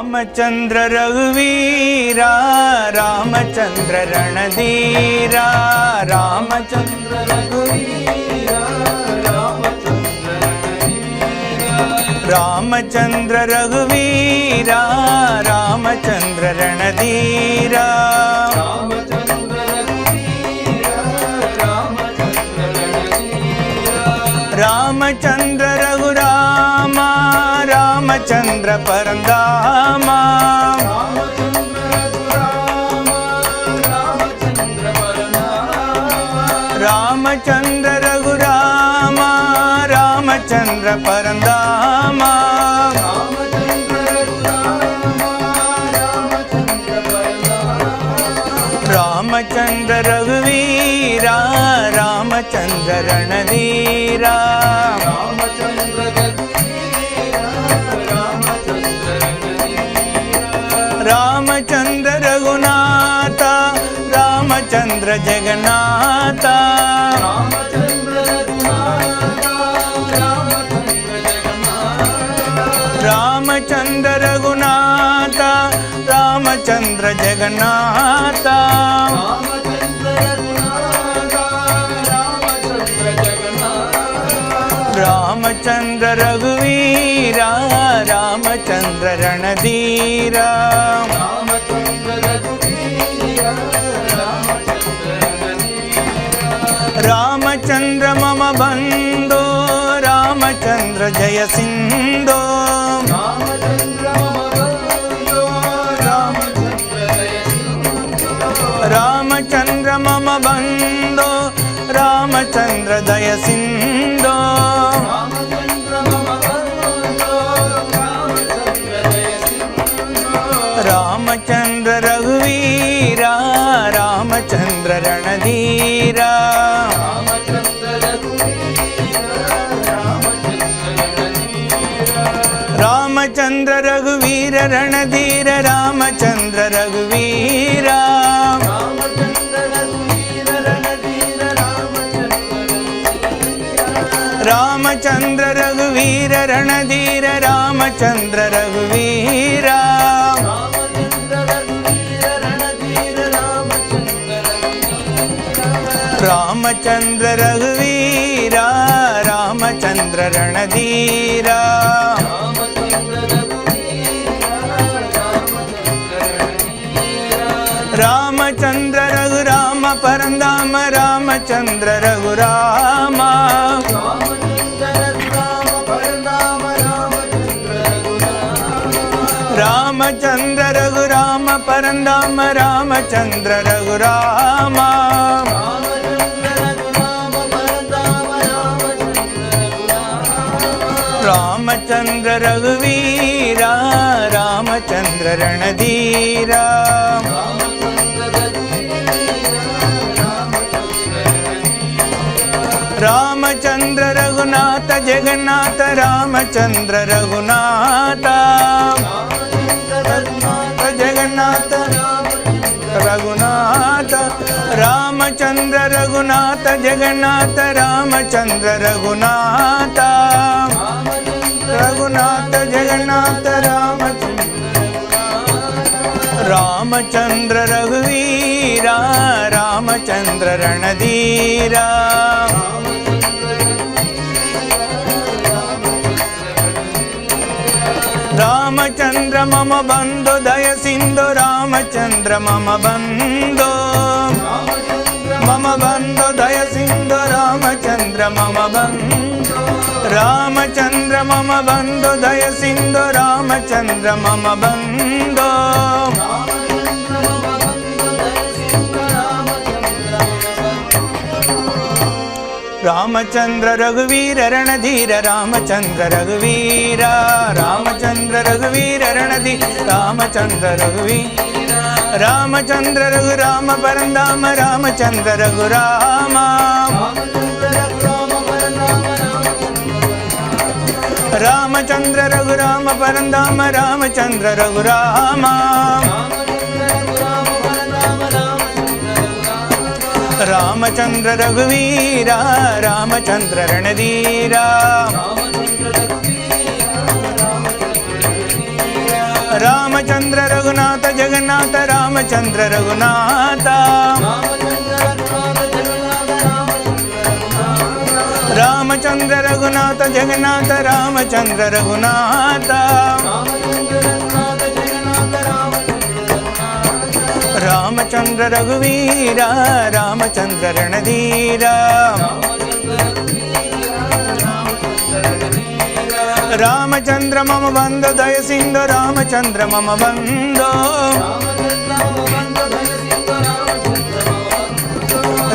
ರಾಮಚಂದ್ರ ರಘುವೀರ ರಾಮಚಂದ್ರ ರಣಧೀರ ರಾಮಚಂದ್ರ ರಘುವೀರ ರಾಮಚಂದ್ರ ರಘುವೀರ ರಾಮಚಂದ್ರ ರಣಧೀರ ರಾಮಚಂದ್ರ ರಘುರಾಮ ರಾಮಚಂದ್ರ ಪರಂದಾಮ रघुवीरा रामचन्द्र रणवीरा रामचन्द्र रघुनाथ रामचन्द्र जय నదీరా రామచంద్ర మమ బందో రామచంద్ర జయ సిందో ராமச்சந்திர ரகுவீர ரணதீர ராமச்சந்திர ரகுவீரா. ராமச்சந்திர ரகுவீரா ராமச்சந்திர ரணதீரா. ராமச்சந்திர ரகுராம பரந்தாம ராமச்சந்திர ரகுரா. రామచంద్ర రామ రామచంద్ర రఘురామ. రామచంద్ర రఘువీరా రామచంద్ర రణధీరా. రామచంద్ర రఘునాథ జగన్నాథ రామచంద్ర రఘునాథ. रघुनाथ जगन्नाथ रामचन्द्र रघुनाथ रघुनाथ जगन्नाथ रामचन्द्र रामचन्द्र रघुवीरा रामचन्द्र रणधीरा రామచంద్ర మమ బంధు దయసింధు రామచంద్ర మమ బంధు మమ బంధు దయ రామచంద్ర మమ బంధు రామచంద్ర మమ బంధు దయ సింధు రామచంద్ర మమ బంధు. రామచంద్ర రఘువీర రణధీర రామచంద్ర రఘువీర రామచంద్ర రఘువీర రణధీ రామచంద్ర రఘువీర రామచంద్ర రఘురామ పరందామ రామచంద్ర రఘురామ రామచంద్ర రఘురామ పరంధామ రామచంద్ర రఘురామ. రామచంద్ర రఘువీరా రామచంద్ర రణధీరా. రామచంద్ర రఘునాథ జగన్నాథ రామచంద్ర రఘునాథ. రామచంద్ర రఘునాథ జగన్నాథ రామచంద్ర రఘునాథ. రామచంద్ర రఘువీర రామచంద్ర రణధీర. రామచంద్ర మమ బంధు దయసింధు రామచంద్ర మమ బంధో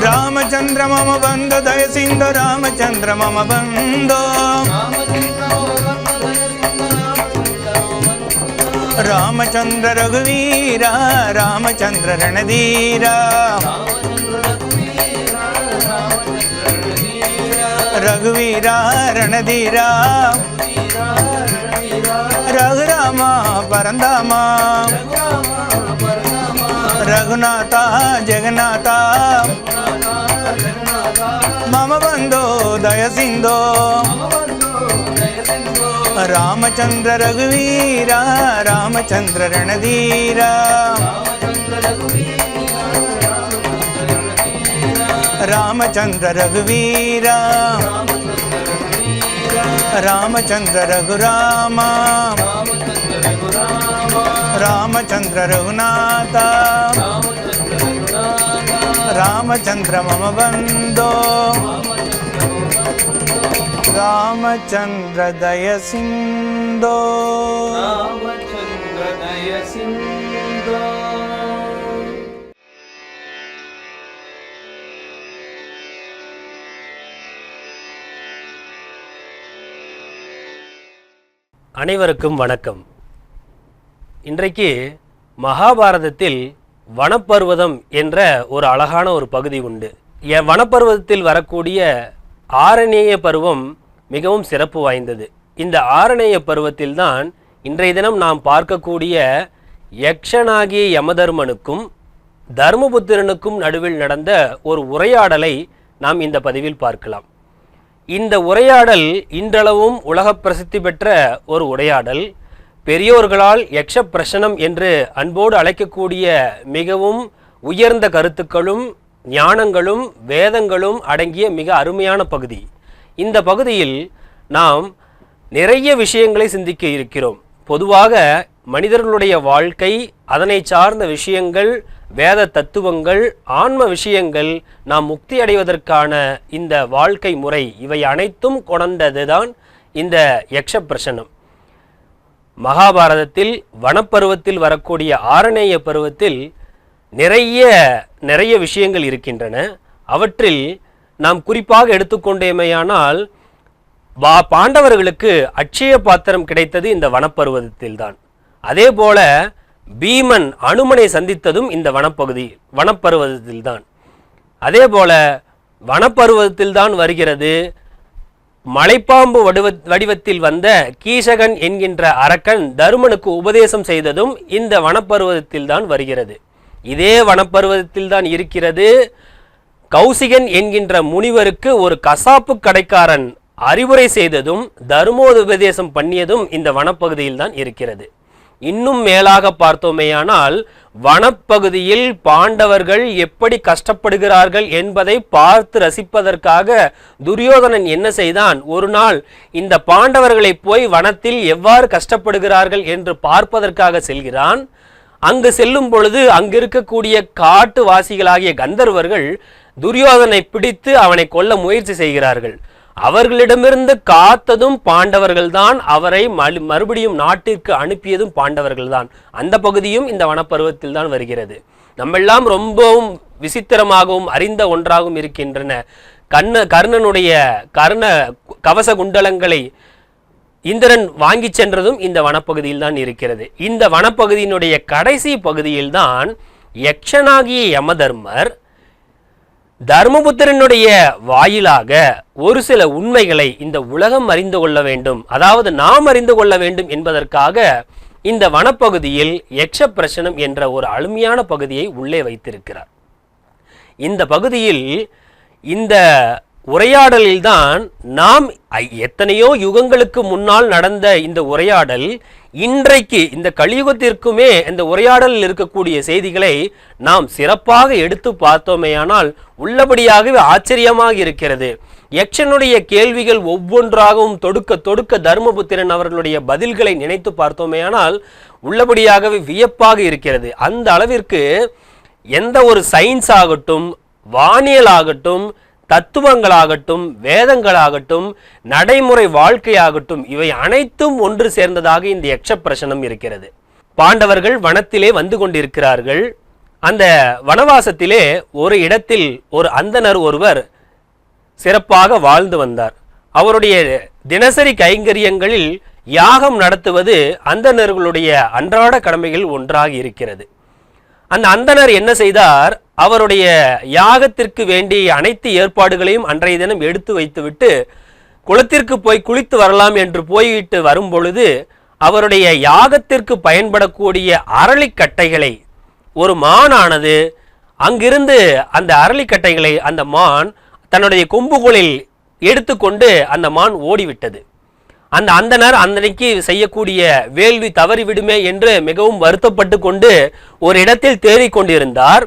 రామచంద్ర మమ బంధు దయ సింధు రామచంద్ర మమ బంధు. రామచంద్ర రఘువీరా రామచంద్ర రణధీరా. రఘువీరా రణధీరా. రఘురామ పరందామా రఘునాథ జగన్నాథ మమ బంధో దయ సింధో రామచంద్ర రఘువీర రామచంద్ర రణధీర రామచంద్ర రఘువీర రామచంద్ర రఘురామ రామచంద్ర రఘునాథ రామచంద్ర మమ బంధో రామచంద్ర దయ సింధో రామచంద్రదయ సింధో அனைவருக்கும் வணக்கம் இன்றைக்கு மகாபாரதத்தில் வனப்பர்வதம் என்ற ஒரு அழகான ஒரு பகுதி உண்டு. என் வனப்பர்வதத்தில் வரக்கூடிய ஆரணேய பருவம் மிகவும் சிறப்பு வாய்ந்தது. இந்த ஆரண்யய பருவத்தில்தான் இன்றைய தினம் நாம் பார்க்கக்கூடிய யக்ஷனாகிய யமதர்மனுக்கும் தர்மபுத்திரனுக்கும் நடுவில் நடந்த ஒரு உரையாடலை நாம் இந்த பதிவில் பார்க்கலாம். இந்த உரையாடல் இன்றளவும் உலக பிரசித்தி பெற்ற ஒரு உரையாடல். பெரியோர்களால் யக்ஷ பிரசனம் என்று அன்போடு அழைக்கக்கூடிய மிகவும் உயர்ந்த கருத்துக்களும் ஞானங்களும் வேதங்களும் அடங்கிய மிக அருமையான பகுதி. இந்த பகுதியில் நாம் நிறைய விஷயங்களை சிந்திக்க இருக்கிறோம். பொதுவாக மனிதர்களுடைய வாழ்க்கை அதனை சார்ந்த விஷயங்கள் வேத தத்துவங்கள் ஆன்ம விஷயங்கள் நாம் முக்தி அடைவதற்கான இந்த வாழ்க்கை முறை இவை அனைத்தும் கொண்டதுதான் இந்த யக்ஷ பிரசனம் மகாபாரதத்தில் வனப்பருவத்தில் வரக்கூடிய ஆரணேய பருவத்தில் நிறைய நிறைய விஷயங்கள் இருக்கின்றன. அவற்றில் நாம் குறிப்பாக எடுத்துக்கொண்டேமையானால் வா பாண்டவர்களுக்கு அட்சய பாத்திரம் கிடைத்தது இந்த வனப்பருவத்தில்தான் அதே போல பீமன் அனுமனை சந்தித்ததும் இந்த வனப்பகுதி வனப்பருவத்தில்தான் அதே போல வனப்பருவத்தில்தான் வருகிறது மலைப்பாம்பு வடிவ வடிவத்தில் வந்த கீசகன் என்கின்ற அரக்கன் தருமனுக்கு உபதேசம் செய்ததும் இந்த வனப்பருவத்தில் தான் வருகிறது. இதே வனப்பருவத்தில் தான் இருக்கிறது. கௌசிகன் என்கின்ற முனிவருக்கு ஒரு கசாப்பு கடைக்காரன் அறிவுரை செய்ததும் தர்மோபதேசம் பண்ணியதும் இந்த வனப்பகுதியில் தான் இருக்கிறது. இன்னும் மேலாக பார்த்தோமேயானால் வனப்பகுதியில் பாண்டவர்கள் எப்படி கஷ்டப்படுகிறார்கள் என்பதை பார்த்து ரசிப்பதற்காக துரியோதனன் என்ன செய்தான்? ஒரு நாள் இந்த பாண்டவர்களை போய் வனத்தில் எவ்வாறு கஷ்டப்படுகிறார்கள் என்று பார்ப்பதற்காக செல்கிறான். அங்கு செல்லும் பொழுது அங்கிருக்கக்கூடிய காட்டு காட்டுவாசிகளாகிய கந்தர்வர்கள் துரியோதனை பிடித்து அவனை கொல்ல முயற்சி செய்கிறார்கள். அவர்களிடமிருந்து காத்ததும் பாண்டவர்கள்தான் அவரை மறுபடியும் நாட்டிற்கு அனுப்பியதும் பாண்டவர்கள்தான். அந்த பகுதியும் இந்த வனப்பருவத்தில் தான் வருகிறது. நம்மெல்லாம் ரொம்பவும் விசித்திரமாகவும் அறிந்த ஒன்றாகவும் இருக்கின்றன. கண்ண கர்ணனுடைய கர்ண கவச குண்டலங்களை இந்திரன் வாங்கி சென்றதும் இந்த வனப்பகுதியில் தான் இருக்கிறது. இந்த வனப்பகுதியினுடைய கடைசி பகுதியில்தான் யக்ஷனாகிய யமதர்மர் தர்மபுத்திரனுடைய வாயிலாக ஒரு சில உண்மைகளை இந்த உலகம் அறிந்து கொள்ள வேண்டும். அதாவது நாம் அறிந்து கொள்ள வேண்டும் என்பதற்காக இந்த வனப்பகுதியில் யக்ஷ பிரசனம் என்ற ஒரு அழுமையான பகுதியை உள்ளே வைத்திருக்கிறார். இந்த பகுதியில் இந்த உரையாடலில்தான் நாம் எத்தனையோ யுகங்களுக்கு முன்னால் நடந்த இந்த உரையாடல் இன்றைக்கு இந்த கலியுகத்திற்குமே இந்த உரையாடலில் இருக்கக்கூடிய செய்திகளை நாம் சிறப்பாக எடுத்து பார்த்தோமேயானால் உள்ளபடியாகவே ஆச்சரியமாக இருக்கிறது. யக்ஷனுடைய கேள்விகள் ஒவ்வொன்றாகவும் தொடுக்க தொடுக்க தர்மபுத்திரன் அவர்களுடைய பதில்களை நினைத்து பார்த்தோமேயானால் உள்ளபடியாகவே வியப்பாக இருக்கிறது. அந்த அளவிற்கு எந்த ஒரு சயின்ஸ் ஆகட்டும் வானியல் ஆகட்டும் தத்துவங்களாகட்டும் வேதங்களாகட்டும் நடைமுறை வாழ்க்கையாகட்டும் இவை அனைத்தும் ஒன்று சேர்ந்ததாக இந்த யக்ஷ பிரசனம் இருக்கிறது. பாண்டவர்கள் வனத்திலே வந்து கொண்டிருக்கிறார்கள். அந்த வனவாசத்திலே ஒரு இடத்தில் ஒரு அந்தணர் ஒருவர் சிறப்பாக வாழ்ந்து வந்தார். அவருடைய தினசரி கைங்கரியங்களில் யாகம் நடத்துவது அந்தணர்களுடைய அன்றாட கடமைகள் ஒன்றாக இருக்கிறது. அந்த அந்தணர் என்ன செய்தார்? அவருடைய யாகத்திற்கு வேண்டிய அனைத்து ஏற்பாடுகளையும் அன்றைய தினம் எடுத்து வைத்துவிட்டு குளத்திற்கு போய் குளித்து வரலாம் என்று போய்விட்டு வரும் பொழுது அவருடைய யாகத்திற்கு பயன்படக்கூடிய அரளிக்கட்டைகளை ஒரு மானானது அங்கிருந்து அந்த அரளிக்கட்டைகளை அந்த மான் தன்னுடைய கொம்புகளில் எடுத்துக்கொண்டு அந்த மான் ஓடிவிட்டது. அந்த அந்தனர் அந்தனைக்கு செய்யக்கூடிய வேள்வி தவறிவிடுமே என்று மிகவும் வருத்தப்பட்டு கொண்டு ஒரு இடத்தில் தேறிக் கொண்டிருந்தார்.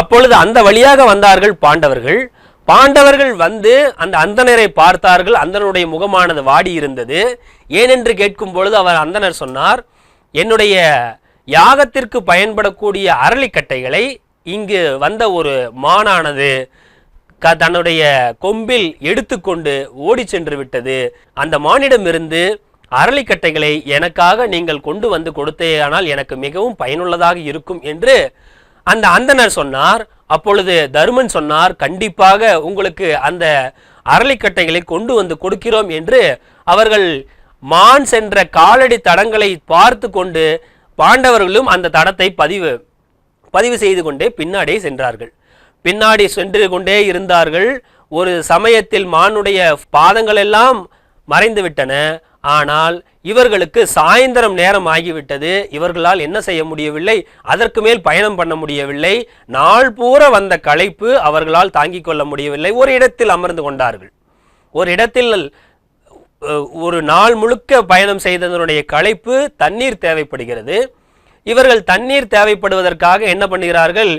அப்பொழுது அந்த வழியாக வந்தார்கள் பாண்டவர்கள். பாண்டவர்கள் வந்து அந்த அந்தனரை பார்த்தார்கள். அந்தனருடைய முகமானது வாடி இருந்தது ஏனென்று கேட்கும் பொழுது அவர் அந்தனர் சொன்னார் என்னுடைய யாகத்திற்கு பயன்படக்கூடிய அரளிக்கட்டைகளை இங்கு வந்த ஒரு மானானது க தன்னுடைய கொம்பில் எடுத்துக்கொண்டு ஓடி சென்று விட்டது. அந்த மானிடமிருந்து அரளிக்கட்டைகளை எனக்காக நீங்கள் கொண்டு வந்து கொடுத்தேயானால் எனக்கு மிகவும் பயனுள்ளதாக இருக்கும் என்று அந்த அந்தணர் சொன்னார். அப்பொழுது தருமன் சொன்னார் கண்டிப்பாக உங்களுக்கு அந்த அரளிக்கட்டைகளை கொண்டு வந்து கொடுக்கிறோம் என்று அவர்கள் மான் சென்ற காலடி தடங்களை பார்த்து கொண்டு பாண்டவர்களும் அந்த தடத்தை பதிவு பதிவு செய்து கொண்டே பின்னாடியே சென்றார்கள். பின்னாடி சென்று கொண்டே இருந்தார்கள். ஒரு சமயத்தில் மானுடைய பாதங்கள் எல்லாம் மறைந்து விட்டன ஆனால் இவர்களுக்கு சாயந்தரம் நேரம் ஆகிவிட்டது. இவர்களால் என்ன செய்ய முடியவில்லை? அதற்கு மேல் பயணம் பண்ண முடியவில்லை. நாள் பூரா வந்த களைப்பு அவர்களால் தாங்கிக் கொள்ள முடியவில்லை. ஒரு இடத்தில் அமர்ந்து கொண்டார்கள். ஒரு இடத்தில் ஒரு நாள் முழுக்க பயணம் செய்ததனுடைய களைப்பு தண்ணீர் தேவைப்படுகிறது. இவர்கள் தண்ணீர் தேவைப்படுவதற்காக என்ன பண்ணுகிறார்கள்?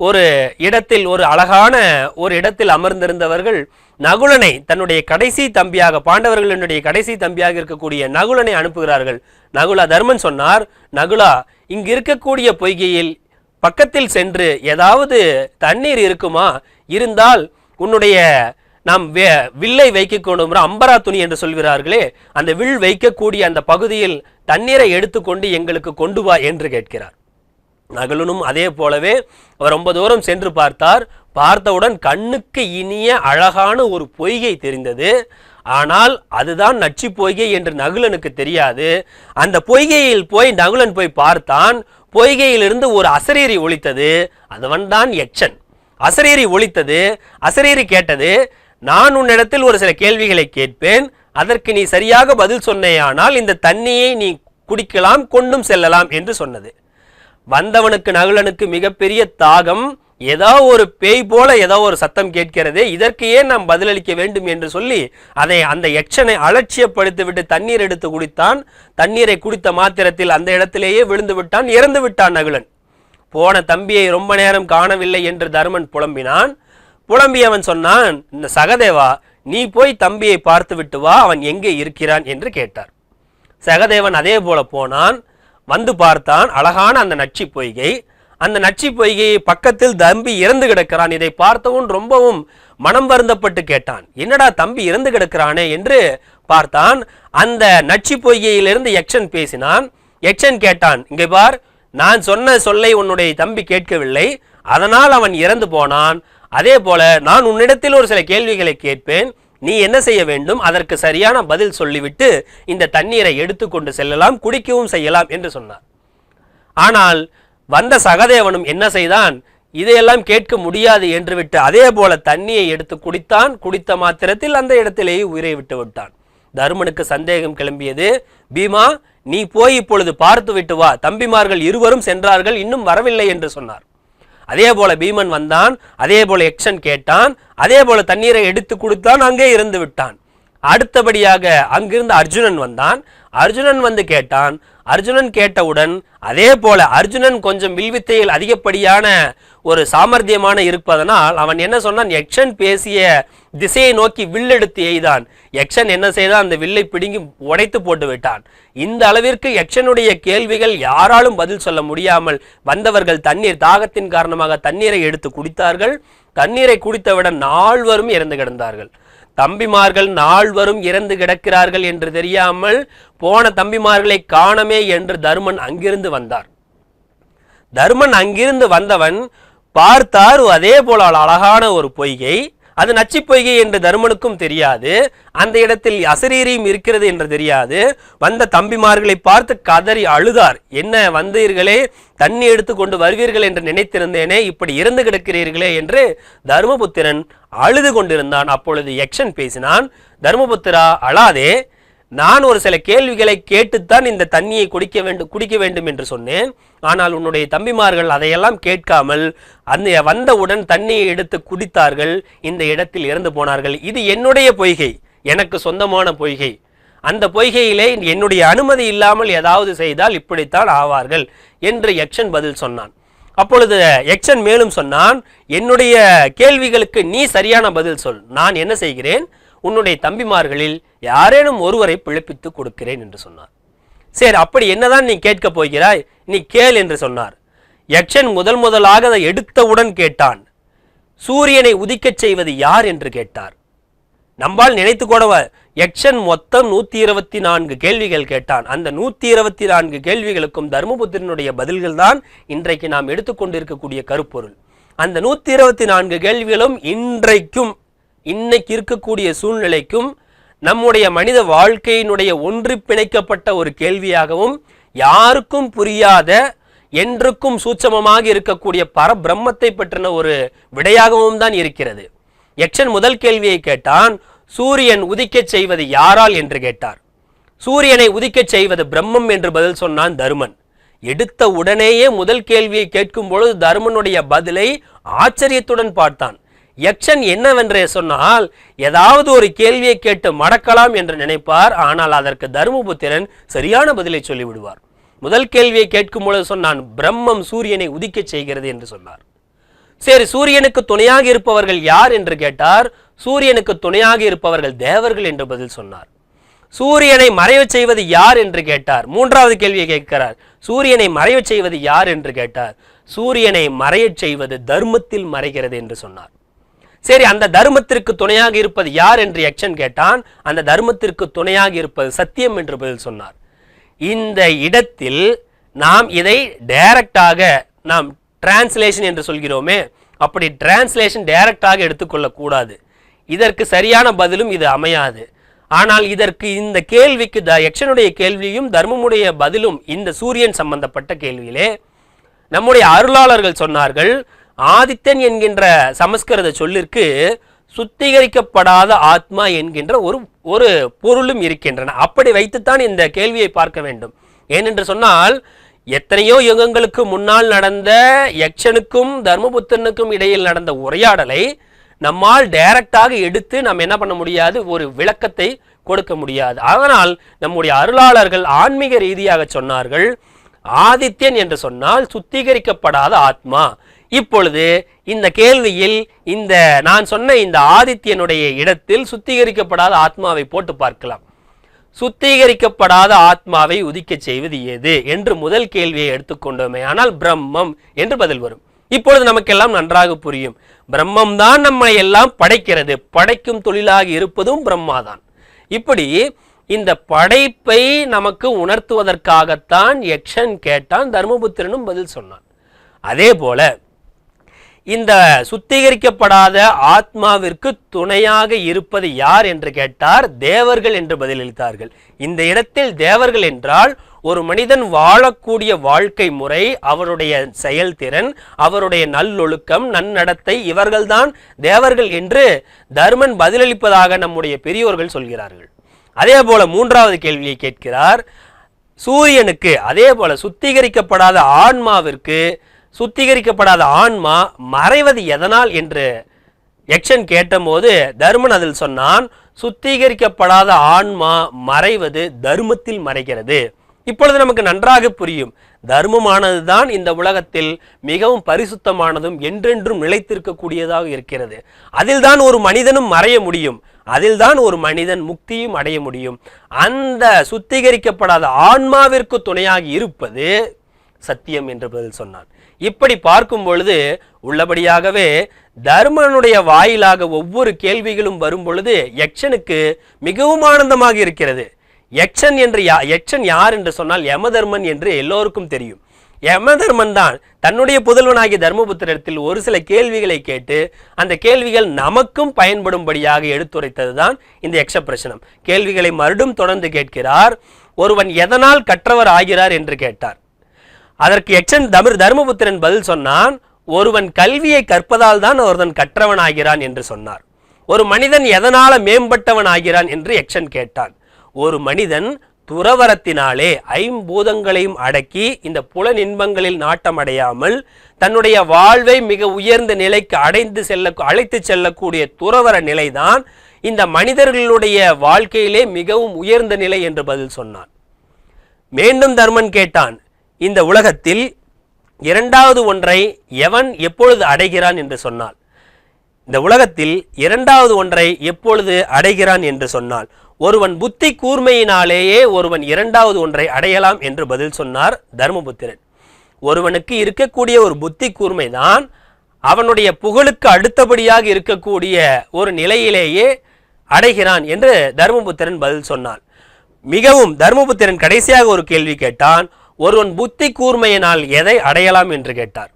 ஒரு இடத்தில் ஒரு அழகான ஒரு இடத்தில் அமர்ந்திருந்தவர்கள் நகுலனை தன்னுடைய கடைசி தம்பியாக பாண்டவர்களினுடைய கடைசி தம்பியாக இருக்கக்கூடிய நகுலனை அனுப்புகிறார்கள். நகுலா தர்மன் சொன்னார் நகுலா இங்கு இருக்கக்கூடிய பொய்கையில் பக்கத்தில் சென்று ஏதாவது தண்ணீர் இருக்குமா? இருந்தால் உன்னுடைய நாம் வே- வில்லை வைக்க அம்பரா துணி என்று சொல்கிறார்களே அந்த வில் வைக்கக்கூடிய அந்த பகுதியில் தண்ணீரை எடுத்துக்கொண்டு எங்களுக்கு கொண்டு வா என்று கேட்கிறார். நகலனும் அதே போலவே அவர் ரொம்ப தூரம் சென்று பார்த்தார். பார்த்தவுடன் கண்ணுக்கு இனிய அழகான ஒரு பொய்கை தெரிந்தது. ஆனால் அதுதான் நச்சு பொய்கை என்று நகுலனுக்கு தெரியாது. அந்த பொய்கையில் போய் நகுலன் போய் பார்த்தான். பொய்கையிலிருந்து ஒரு அசரீரி ஒழித்தது அதுவன்தான் எச்சன் அசரீரி ஒழித்தது அசரீரி கேட்டது நான் உன்னிடத்தில் ஒரு சில கேள்விகளை கேட்பேன். அதற்கு நீ சரியாக பதில் சொன்னேயானால் இந்த தண்ணியை நீ குடிக்கலாம் கொண்டும் செல்லலாம் என்று சொன்னது. வந்தவனுக்கு நகுலனுக்கு மிகப்பெரிய தாகம் ஏதோ ஒரு பேய் போல ஏதோ ஒரு சத்தம் கேட்கிறதே இதற்கு ஏன் நாம் பதிலளிக்க வேண்டும் என்று சொல்லி அதை அந்த யக்ஷனை அலட்சியப்படுத்திவிட்டு தண்ணீர் எடுத்து குடித்தான். தண்ணீரை குடித்த மாத்திரத்தில் அந்த இடத்திலேயே விழுந்து விட்டான் இறந்து விட்டான் நகுலன். போன தம்பியை ரொம்ப நேரம் காணவில்லை என்று தருமன் புலம்பினான். புலம்பியவன் சொன்னான் இந்த சகதேவா நீ போய் தம்பியை பார்த்து விட்டு வா அவன் எங்கே இருக்கிறான்? என்று கேட்டார். சகதேவன் அதே போல போனான். வந்து பார்த்தான் அழகான அந்த நச்சி பொய்கை. அந்த நச்சி பொய்கையை பக்கத்தில் தம்பி இறந்து கிடக்கிறான். இதை பார்த்தவும் ரொம்பவும் மனம் வருந்தப்பட்டு கேட்டான். என்னடா தம்பி இறந்து கிடக்கிறானே? என்று பார்த்தான். அந்த நச்சி பொய்கையிலிருந்து யக்ஷன் பேசினான். யக்ஷன் கேட்டான் இங்கே பார் நான் சொன்ன சொல்லை உன்னுடைய தம்பி கேட்கவில்லை. அதனால் அவன் இறந்து போனான். அதே போல நான் உன்னிடத்தில் ஒரு சில கேள்விகளை கேட்பேன். நீ என்ன செய்ய வேண்டும்? அதற்கு சரியான பதில் சொல்லிவிட்டு இந்த தண்ணீரை எடுத்துக்கொண்டு செல்லலாம் குடிக்கவும் செய்யலாம் என்று சொன்னார். ஆனால் வந்த சகதேவனும் என்ன செய்தான்? இதையெல்லாம் கேட்க முடியாது என்று விட்டு அதே போல தண்ணியை எடுத்து குடித்தான். குடித்த மாத்திரத்தில் அந்த இடத்திலேயே உயிரை விட்டு விட்டான். தருமனுக்கு சந்தேகம் கிளம்பியது. பீமா நீ போய் இப்பொழுது பார்த்து விட்டு வா. தம்பிமார்கள் இருவரும் சென்றார்கள் இன்னும் வரவில்லை என்று சொன்னார். அதே போல பீமன் வந்தான் அதே போல யக்ஷன் கேட்டான் அதே போல தண்ணீரை எடுத்து கொடுத்தான் அங்கே இருந்து விட்டான். அடுத்தபடியாக அங்கிருந்து அர்ஜுனன் வந்தான். அர்ஜுனன் வந்து கேட்டான் அர்ஜுனன் கேட்டவுடன் அதே போல அர்ஜுனன் கொஞ்சம் வில்வித்தையில் அதிகப்படியான ஒரு சாமர்த்தியமான இருப்பதனால் அவன் என்ன சொன்னான்? யக்ஷன் பேசிய திசையை நோக்கி வில்லெடுத்து எய்தான். யக்ஷன் என்ன செய்தான்? அந்த வில்லை பிடுங்கி உடைத்து போட்டு விட்டான். இந்த அளவிற்கு யக்ஷனுடைய கேள்விகள் யாராலும் பதில் சொல்ல முடியாமல் வந்தவர்கள் தண்ணீர் தாகத்தின் காரணமாக தண்ணீரை எடுத்து குடித்தார்கள். தண்ணீரை குடித்தவுடன் நால்வரும் இறந்து கிடந்தார்கள். தம்பிமார்கள் நால்வரும் இறந்து கிடக்கிறார்கள் என்று தெரியாமல் போன தம்பிமார்களை காணமே என்று தருமன் அங்கிருந்து வந்தார். தருமன் அங்கிருந்து வந்தவன் பார்த்தார் அதே போல அழகான ஒரு பொய்கை. அது நச்சு பொய்கை என்று தருமனுக்கும் தெரியாது. அந்த இடத்தில் அசரீரியும் இருக்கிறது என்று தெரியாது. வந்த தம்பிமார்களை பார்த்து கதறி அழுதார். என்ன வந்தீர்களே? தண்ணி எடுத்து கொண்டு வருவீர்கள் என்று நினைத்திருந்தேனே. இப்படி இறந்து கிடக்கிறீர்களே என்று தர்மபுத்திரன் அழுது கொண்டிருந்தான். அப்பொழுது யக்ஷன் பேசினான் தர்மபுத்திரா அழாதே. நான் ஒரு சில கேள்விகளை கேட்டுத்தான் இந்த தண்ணியை குடிக்க வேண்டும் குடிக்க வேண்டும் என்று சொன்னேன். ஆனால் உன்னுடைய தம்பிமார்கள் அதையெல்லாம் கேட்காமல் அந்த வந்தவுடன் தண்ணியை எடுத்து குடித்தார்கள் இந்த இடத்தில் இறந்து போனார்கள். இது என்னுடைய பொய்கை எனக்கு சொந்தமான பொய்கை. அந்த பொய்கையிலே என்னுடைய அனுமதி இல்லாமல் ஏதாவது செய்தால் இப்படித்தான் ஆவார்கள் என்று யக்ஷன் பதில் சொன்னான். அப்பொழுது யக்ஷன் மேலும் சொன்னான் என்னுடைய கேள்விகளுக்கு நீ சரியான பதில் சொல். நான் என்ன செய்கிறேன்? உன்னுடைய தம்பிமார்களில் யாரேனும் ஒருவரை பிழைப்பித்து கொடுக்கிறேன் என்று சொன்னார். சரி அப்படி என்னதான் நீ கேட்கப் போகிறாய்? நீ கேள் என்று சொன்னார். யக்ஷன் முதல் முதலாக அதை எடுத்தவுடன் கேட்டான். சூரியனை உதிக்கச் செய்வது யார் என்று கேட்டார். நம்பால் நினைத்து கூடவ யக்ஷன் மொத்தம் நூத்தி இருபத்தி நான்கு கேள்விகள் கேட்டான். அந்த நூத்தி இருபத்தி நான்கு கேள்விகளுக்கும் தர்மபுத்திரனுடைய பதில்கள் தான் இன்றைக்கு நாம் எடுத்துக்கொண்டிருக்கக்கூடிய கருப்பொருள். அந்த நூத்தி இருபத்தி நான்கு கேள்விகளும் இன்றைக்கும் இன்னைக்கு இருக்கக்கூடிய சூழ்நிலைக்கும் நம்முடைய மனித வாழ்க்கையினுடைய ஒன்று பிணைக்கப்பட்ட ஒரு கேள்வியாகவும் யாருக்கும் புரியாத என்றுக்கும் சூட்சமமாக இருக்கக்கூடிய பரபிரம்மத்தை பற்றின ஒரு விடையாகவும் தான் இருக்கிறது. யக்ஷன் முதல் கேள்வியை கேட்டான் சூரியன் உதிக்கச் செய்வது யாரால் என்று கேட்டார். சூரியனை உதிக்கச் செய்வது பிரம்மம் என்று பதில் சொன்னான் தருமன். எடுத்த உடனேயே முதல் கேள்வியை கேட்கும் பொழுது தருமனுடைய பதிலை ஆச்சரியத்துடன் பார்த்தான். யக்ஷன் என்னவென்றே சொன்னால் ஏதாவது ஒரு கேள்வியை கேட்டு மடக்கலாம் என்று நினைப்பார் ஆனால் அதற்கு தருமபுத்திரன் சரியான பதிலை சொல்லிவிடுவார். முதல் கேள்வியை கேட்கும் பொழுது சொன்னான் பிரம்மம் சூரியனை உதிக்கச் செய்கிறது என்று சொன்னார். சரி சூரியனுக்கு துணையாக இருப்பவர்கள் யார் என்று கேட்டார். சூரியனுக்கு துணையாக இருப்பவர்கள் தேவர்கள் என்று பதில் சொன்னார். சூரியனை மறைவு செய்வது யார் என்று கேட்டார். மூன்றாவது கேள்வியை கேட்கிறார். சூரியனை மறைவு செய்வது யார் என்று கேட்டார். சூரியனை மறையச் செய்வது தர்மத்தில் மறைகிறது என்று சொன்னார். சரி அந்த தர்மத்திற்கு துணையாக இருப்பது யார் என்று யக்ஷன் கேட்டான். அந்த தர்மத்திற்கு துணையாக இருப்பது சத்தியம் என்று பதில் சொன்னார். இந்த இடத்தில் நாம் இதை டைரக்டாக நாம் டிரான்ஸ்லேஷன் என்று சொல்கிறோமே அப்படி டிரான்ஸ்லேஷன் டைரக்டாக எடுத்துக்கொள்ளக்கூடாது இதற்கு சரியான பதிலும் இது அமையாது. ஆனால் இதற்கு இந்த கேள்விக்கு த யக்ஷனுடைய கேள்வியும் தர்மமுடைய பதிலும் இந்த சூரியன் சம்பந்தப்பட்ட கேள்வியிலே. நம்முடைய அருளாளர்கள் சொன்னார்கள் ஆதித்தன் என்கின்ற சமஸ்கிருத சொல்லிற்கு சுத்திகரிக்கப்படாத ஆத்மா என்கின்ற ஒரு ஒரு பொருளும் இருக்கின்றன. அப்படி வைத்துத்தான் இந்த கேள்வியை பார்க்க வேண்டும். ஏனென்று சொன்னால் எத்தனையோ யுகங்களுக்கு முன்னால் நடந்த யக்ஷனுக்கும் தர்மபுத்தனுக்கும் இடையில் நடந்த உரையாடலை நம்மால் டைரக்டாக எடுத்து நாம் என்ன பண்ண முடியாது? ஒரு விளக்கத்தை கொடுக்க முடியாது. அதனால் நம்முடைய அருளாளர்கள் ஆன்மீக ரீதியாக சொன்னார்கள் ஆதித்யன் என்று சொன்னால் சுத்திகரிக்கப்படாத ஆத்மா. இப்பொழுது இந்த கேள்வியில் இந்த நான் சொன்ன இந்த ஆதித்யனுடைய இடத்தில் சுத்திகரிக்கப்படாத ஆத்மாவை போட்டு பார்க்கலாம். சுத்திகரிக்கப்படாத ஆத்மாவை உதிக்கச் செய்வது எது என்று முதல் கேள்வியை எடுத்துக்கொண்டோமே ஆனால் பிரம்மம் என்று பதில் வரும். இப்பொழுது நமக்கெல்லாம் நன்றாக புரியும். பிரம்மம் தான் நம்மை எல்லாம் படைக்கிறது. படைக்கும் தொழிலாக இருப்பதும் பிரம்மாதான். இப்படி இந்த படைப்பை நமக்கு உணர்த்துவதற்காகத்தான் யக்ஷன் கேட்டான் தர்மபுத்திரனும் பதில் சொன்னான். அதே போல இந்த சுத்திகரிக்கப்படாத ஆத்மாவிற்கு துணையாக இருப்பது யார் என்று கேட்டார் தேவர்கள் என்று பதிலளித்தார்கள். இந்த இடத்தில் தேவர்கள் என்றால் ஒரு மனிதன் வாழக்கூடிய வாழ்க்கை முறை அவருடைய செயல்திறன் அவருடைய நல்லொழுக்கம் நன்னடத்தை இவர்கள்தான் தேவர்கள் என்று தர்மன் பதிலளிப்பதாக நம்முடைய பெரியோர்கள் சொல்கிறார்கள். அதே போல மூன்றாவது கேள்வியை கேட்கிறார். சூரியனுக்கு அதே போல சுத்திகரிக்கப்படாத ஆன்மாவிற்கு சுத்திகரிக்கப்படாத ஆன்மா மறைவது எதனால் என்று யக்ஷன் கேட்டபோது தர்மன் அதில் சொன்னான் சுத்திகரிக்கப்படாத ஆன்மா மறைவது தர்மத்தில் மறைகிறது. இப்பொழுது நமக்கு நன்றாக புரியும். தர்மமானதுதான் இந்த உலகத்தில் மிகவும் பரிசுத்தமானதும் என்றென்றும் நிலைத்திருக்கக்கூடியதாக இருக்கிறது. அதில்தான் ஒரு மனிதனும் மறைய முடியும். அதில்தான் ஒரு மனிதன் முக்தியும் அடைய முடியும். அந்த சுத்திகரிக்கப்படாத ஆன்மாவிற்கு துணையாக இருப்பது சத்தியம் என்று பதில் சொன்னான். இப்படி பார்க்கும் பொழுது உள்ளபடியாகவே தர்மனுடைய வாயிலாக ஒவ்வொரு கேள்விகளும் வரும் பொழுது யக்ஷனுக்கு மிகவும் ஆனந்தமாக இருக்கிறது. யக்ஷன் என்று யா யக்ஷன் யார் என்று சொன்னால் யமதர்மன் என்று எல்லோருக்கும் தெரியும். யமதர்மன் தான் தன்னுடைய புதல்வனாகிய தர்மபுத்திரத்தில் ஒரு சில கேள்விகளை கேட்டு அந்த கேள்விகள் நமக்கும் பயன்படும்படியாக எடுத்துரைத்தது தான் இந்த யக்ஷ பிரச்சனம் கேள்விகளை மறுடும் தொடர்ந்து கேட்கிறார். ஒருவன் எதனால் கற்றவர் ஆகிறார் என்று கேட்டார். அதற்கு எச்சன் தமிழ் தர்மபுத்திரன் பதில் சொன்னான் ஒருவன் கல்வியை கற்பதால் தான் ஒருவன் கற்றவன் ஆகிறான் என்று சொன்னார். ஒரு மனிதன் எதனால மேம்பட்டவன் ஆகிறான் என்று எக்ஷன் கேட்டான். ஒரு மனிதன் துறவரத்தினாலே ஐம்பூதங்களையும் அடக்கி இந்த புல இன்பங்களில் நாட்டமடையாமல் தன்னுடைய வாழ்வை மிக உயர்ந்த நிலைக்கு அடைந்து செல்ல அழைத்து செல்லக்கூடிய துறவர நிலைதான் இந்த மனிதர்களுடைய வாழ்க்கையிலே மிகவும் உயர்ந்த நிலை என்று பதில் சொன்னான். மீண்டும் தர்மன் கேட்டான் இந்த உலகத்தில் இரண்டாவது ஒன்றை எவன் எப்பொழுது அடைகிறான் என்று சொன்னால். இந்த உலகத்தில் இரண்டாவது ஒன்றை எப்பொழுது அடைகிறான் என்று சொன்னால். ஒருவன் புத்தி கூர்மையினாலேயே ஒருவன் இரண்டாவது ஒன்றை அடையலாம் என்று பதில் சொன்னார் தர்மபுத்திரன். ஒருவனுக்கு இருக்கக்கூடிய ஒரு புத்தி கூர்மைதான் அவனுடைய புகழுக்கு அடுத்தபடியாக இருக்கக்கூடிய ஒரு நிலையிலேயே அடைகிறான் என்று தர்மபுத்திரன் பதில் சொன்னான். மிகவும் தர்மபுத்திரன் கடைசியாக ஒரு கேள்வி கேட்டான் ஒருவன் புத்தி கூர்மையினால் எதை அடையலாம் என்று கேட்டார்.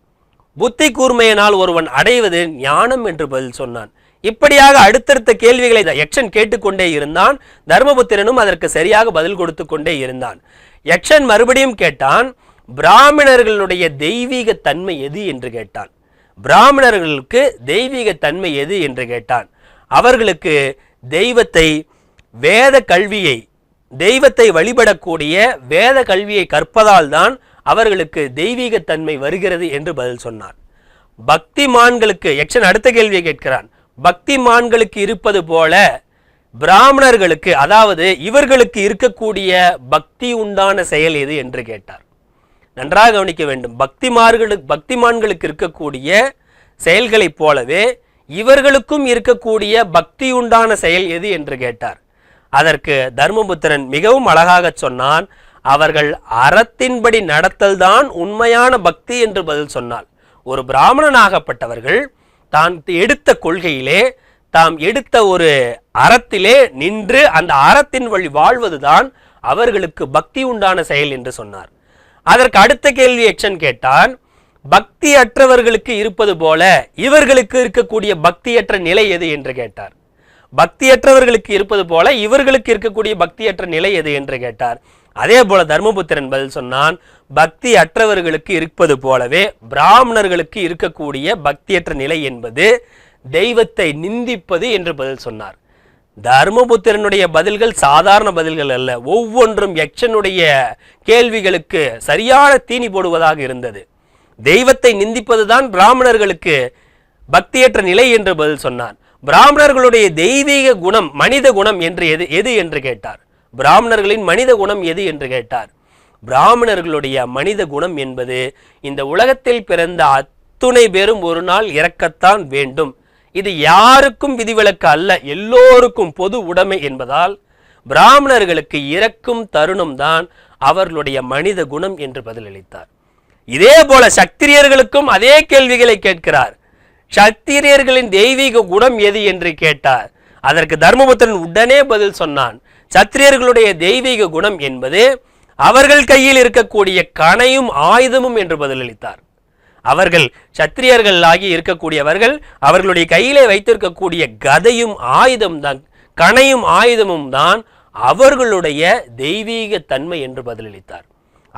புத்தி கூர்மையினால் ஒருவன் அடைவது ஞானம் என்று பதில் சொன்னான். இப்படியாக அடுத்தடுத்த கேள்விகளை யக்ஷன் கேட்டுக்கொண்டே இருந்தான். தர்மபுத்திரனும் அதற்கு சரியாக பதில் கொடுத்து கொண்டே இருந்தான். யக்ஷன் மறுபடியும் கேட்டான் பிராமணர்களுடைய தெய்வீக தன்மை எது? என்று கேட்டான். பிராமணர்களுக்கு தெய்வீக தன்மை எது? என்று கேட்டான். அவர்களுக்கு தெய்வத்தை வேத கல்வியை தெய்வத்தை வழிபடக்கூடிய வேத கல்வியை கற்பதால் தான் அவர்களுக்கு தெய்வீகத்தன்மை வருகிறது என்று பதில் சொன்னார். பக்திமான்களுக்கு யக்ஷன் அடுத்த கேள்வியை கேட்கிறான். பக்திமான்களுக்கு இருப்பது போல பிராமணர்களுக்கு அதாவது இவர்களுக்கு இருக்கக்கூடிய பக்தி உண்டான செயல் எது என்று கேட்டார். நன்றாக கவனிக்க வேண்டும். பக்திமார்களுக்கு பக்திமான்களுக்கு இருக்கக்கூடிய செயல்களைப் போலவே இவர்களுக்கும் இருக்கக்கூடிய பக்தி உண்டான செயல் எது என்று கேட்டார். அதற்கு தர்மபுத்திரன் மிகவும் அழகாக சொன்னான் அவர்கள் அறத்தின்படி நடத்தல்தான் உண்மையான பக்தி என்று பதில் சொன்னாள். ஒரு பிராமணனாகப்பட்டவர்கள் தான் எடுத்த கொள்கையிலே தாம் எடுத்த ஒரு அறத்திலே நின்று அந்த அறத்தின் வழி வாழ்வதுதான் அவர்களுக்கு பக்தி உண்டான செயல் என்று சொன்னார். அதற்கு அடுத்த கேள்வி எக்ஷன் கேட்டான் பக்தி அற்றவர்களுக்கு இருப்பது போல இவர்களுக்கு இருக்கக்கூடிய பக்தியற்ற நிலை எது? என்று கேட்டார். பக்தியற்றவர்களுக்கு இருப்பது போல இவர்களுக்கு இருக்கக்கூடிய பக்தியற்ற நிலை எது என்று கேட்டார். அதே போல தர்மபுத்திரன் பதில் சொன்னான் பக்தி அற்றவர்களுக்கு இருப்பது போலவே பிராமணர்களுக்கு இருக்கக்கூடிய பக்தியற்ற நிலை என்பது தெய்வத்தை நிந்திப்பது என்று பதில் சொன்னார். தர்மபுத்திரனுடைய பதில்கள் சாதாரண பதில்கள் அல்ல. ஒவ்வொன்றும் யக்ஷனுடைய கேள்விகளுக்கு சரியான தீனி போடுவதாக இருந்தது. தெய்வத்தை நிந்திப்பதுதான் பிராமணர்களுக்கு பக்தியற்ற நிலை என்று பதில் சொன்னான். பிராமணர்களுடைய தெய்வீக குணம் மனித குணம் என்று எது எது என்று கேட்டார். பிராமணர்களின் மனித குணம் எது என்று கேட்டார். பிராமணர்களுடைய மனித குணம் என்பது இந்த உலகத்தில் பிறந்த அத்துணை பேரும் ஒரு நாள் இறக்கத்தான் வேண்டும். இது யாருக்கும் விதிவிலக்கு அல்ல எல்லோருக்கும் பொது உடைமை என்பதால் பிராமணர்களுக்கு இறக்கும் தருணம் தான் அவர்களுடைய மனித குணம் என்று பதிலளித்தார். இதே போல சக்திரியர்களுக்கும் அதே கேள்விகளை கேட்கிறார். சத்திரியர்களின் தெய்வீக குணம் எது என்று கேட்டார். அதற்கு தர்மபுத்திரன் உடனே பதில் சொன்னான். சத்திரியர்களுடைய தெய்வீக குணம் என்பது அவர்கள் கையில் இருக்கக்கூடிய கணையும் ஆயுதமும் என்று பதிலளித்தார். அவர்கள் சத்திரியர்கள் ஆகி இருக்கக்கூடியவர்கள் அவர்களுடைய கையிலே வைத்திருக்கக்கூடிய கதையும் ஆயுதம் தான் கணையும் ஆயுதமும் தான் அவர்களுடைய தெய்வீக தன்மை என்று பதிலளித்தார்.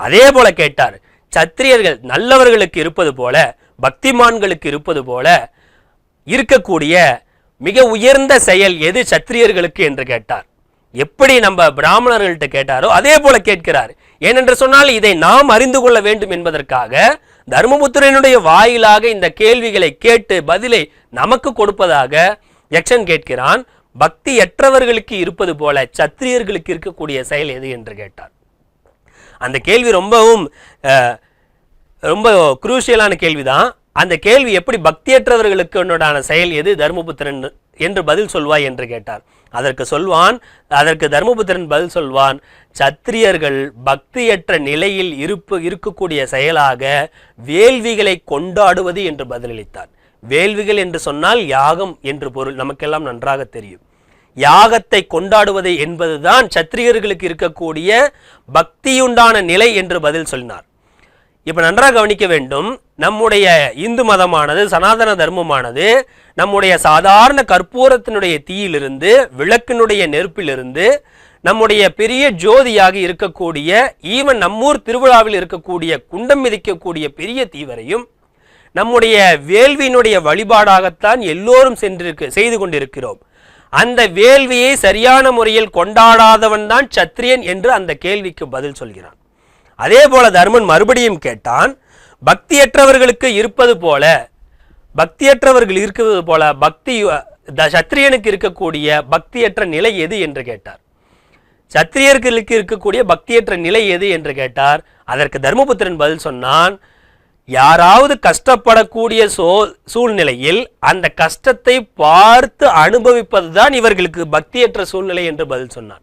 அதே போல கேட்டார் சத்திரியர்கள் நல்லவர்களுக்கு இருப்பது போல பக்திமான்களுக்கு இருப்பது போல இருக்கக்கூடிய மிக உயர்ந்த செயல் எது சத்திரியர்களுக்கு என்று கேட்டார். எப்படி நம்ம பிராமணர்கள்ட்ட கேட்டாரோ அதே போல கேட்கிறார். ஏனென்று சொன்னால் இதை நாம் அறிந்து கொள்ள வேண்டும் என்பதற்காக தர்மபுத்திரனுடைய வாயிலாக இந்த கேள்விகளை கேட்டு பதிலை நமக்கு கொடுப்பதாக யக்ஷன் கேட்கிறான். பக்தியற்றவர்களுக்கு இருப்பது போல சத்திரியர்களுக்கு இருக்கக்கூடிய செயல் எது என்று கேட்டார். அந்த கேள்வி ரொம்பவும் ரொம்ப குரூஷியலான கேள்விதான். அந்த கேள்வி எப்படி பக்தியற்றவர்களுக்கு உண்டான செயல் எது? தர்மபுத்திரன் என்று பதில் சொல்வாய் என்று கேட்டார். அதற்கு சொல்வான் அதற்கு தர்மபுத்திரன் பதில் சொல்வான் சத்திரியர்கள் பக்தியற்ற நிலையில் இருப்பு இருக்கக்கூடிய செயலாக வேள்விகளை கொண்டாடுவது என்று பதிலளித்தார். வேள்விகள் என்று சொன்னால் யாகம் என்று பொருள் நமக்கெல்லாம் நன்றாக தெரியும். யாகத்தை கொண்டாடுவது என்பதுதான் சத்திரியர்களுக்கு இருக்கக்கூடிய பக்தியுண்டான நிலை என்று பதில் சொன்னார். இப்ப நன்றாக கவனிக்க வேண்டும் நம்முடைய இந்து மதமானது சனாதன தர்மமானது நம்முடைய சாதாரண கற்பூரத்தினுடைய தீயிலிருந்து விளக்கினுடைய நெருப்பிலிருந்து நம்முடைய பெரிய ஜோதியாக இருக்கக்கூடிய ஈவன் நம்மூர் திருவிழாவில் இருக்கக்கூடிய குண்டம் மிதிக்கக்கூடிய பெரிய தீவரையும் நம்முடைய வேள்வியினுடைய வழிபாடாகத்தான் எல்லோரும் சென்றிருக்கு செய்து கொண்டிருக்கிறோம். அந்த வேள்வியை சரியான முறையில் கொண்டாடாதவன் தான் சத்திரியன் என்று அந்த கேள்விக்கு பதில் சொல்கிறான். அதே போல தர்மன் மறுபடியும் கேட்டான் பக்தியற்றவர்களுக்கு இருப்பது போல பக்தியற்றவர்கள் இருக்கிறது போல பக்தி சத்திரியனுக்கு இருக்கக்கூடிய பக்தியற்ற நிலை எது என்று கேட்டார். சத்திரியர்களுக்கு இருக்கக்கூடிய பக்தியற்ற நிலை எது என்று கேட்டார். அதற்கு தர்மபுத்திரன் பதில் சொன்னான் யாராவது கஷ்டப்படக்கூடிய சோ சூழ்நிலையில் அந்த கஷ்டத்தை பார்த்து அனுபவிப்பதுதான் இவர்களுக்கு பக்தியற்ற சூழ்நிலை என்று பதில் சொன்னான்.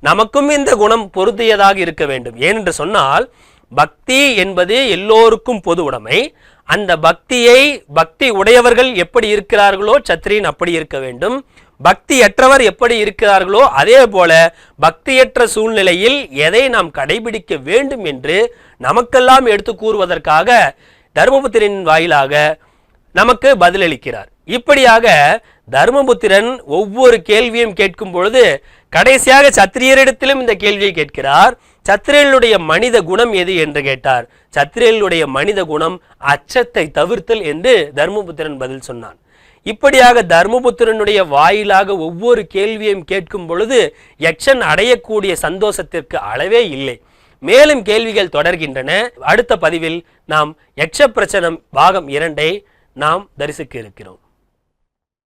நமக்கும் இந்த குணம் பொருந்தியதாக இருக்க வேண்டும். ஏனென்று சொன்னால் பக்தி என்பது எல்லோருக்கும் பொது உடைமை. அந்த பக்தியை பக்தி உடையவர்கள் எப்படி இருக்கிறார்களோ சத்திரியன் அப்படி இருக்க வேண்டும். பக்தியற்றவர் எப்படி இருக்கிறார்களோ அதே போல பக்தியற்ற சூழ்நிலையில் எதை நாம் கடைபிடிக்க வேண்டும் என்று நமக்கெல்லாம் எடுத்து கூறுவதற்காக தர்மபுத்திரின் வாயிலாக நமக்கு பதிலளிக்கிறார். இப்படியாக தர்மபுத்திரன் ஒவ்வொரு கேள்வியும் கேட்கும் பொழுது கடைசியாக சத்திரியரிடத்திலும் இந்த கேள்வியை கேட்கிறார் சத்திரியனுடைய மனித குணம் எது என்று கேட்டார். சத்திரியனுடைய மனித குணம் அச்சத்தை தவிர்த்தல் என்று தர்மபுத்திரன் பதில் சொன்னான். இப்படியாக தர்மபுத்திரனுடைய வாயிலாக ஒவ்வொரு கேள்வியையும் கேட்கும் பொழுது யக்ஷன் அடையக்கூடிய சந்தோஷத்திற்கு அளவே இல்லை. மேலும் கேள்விகள் தொடர்கின்றன. அடுத்த பதிவில் நாம் யக்ஷ பிரச்சனம் பாகம் இரண்டை நாம் தரிசிக்க இருக்கிறோம்.